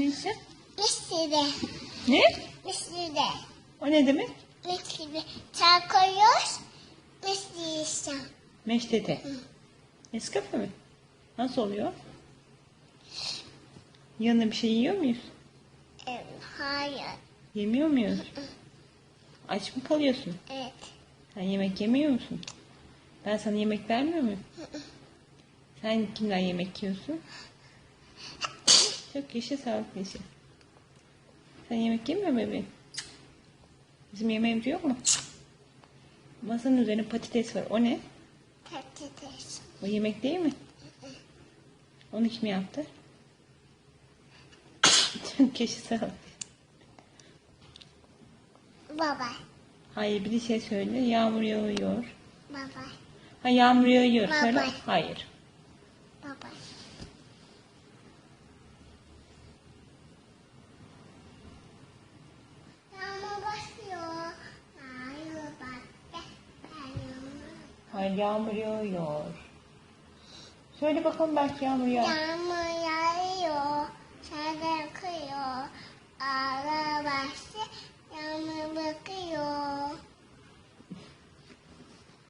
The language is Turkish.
Neyse. Misli Ne? Misli. O ne demek? Misli. Çay koyuyoruz. Misli işte. Meştete. Nescafe mi? Nasıl oluyor? Yanına bir şey yiyor muyuz? Evet, hayır. Yemiyor muyuz? Aç mı kalıyorsun? Evet. Sen yemek yemiyor musun? Ben sana yemek vermiyor muyum? Sen kimden yemek yiyorsun? Çok yaşa sağlıklı yaşa. Sen yemek yemiyor musun bebeğim? Bizim yemeğimiz yok mu? Masanın üzerine patates var. O ne? Patates. O yemek değil mi? Onu kim yaptı? Çok yaşa sağlıklı. Baba. Hayır bir şey söyle. Yağmur yağıyor. Baba. Ha yağmur yağıyor. Söyle. Baba. Hayır. Baba. Hayır yağmur yağıyor. Söyle bakalım belki yağmur yağıyor. Yağmur yağıyor. Şarkı akıyor. Ağla başı yağmur bakıyor.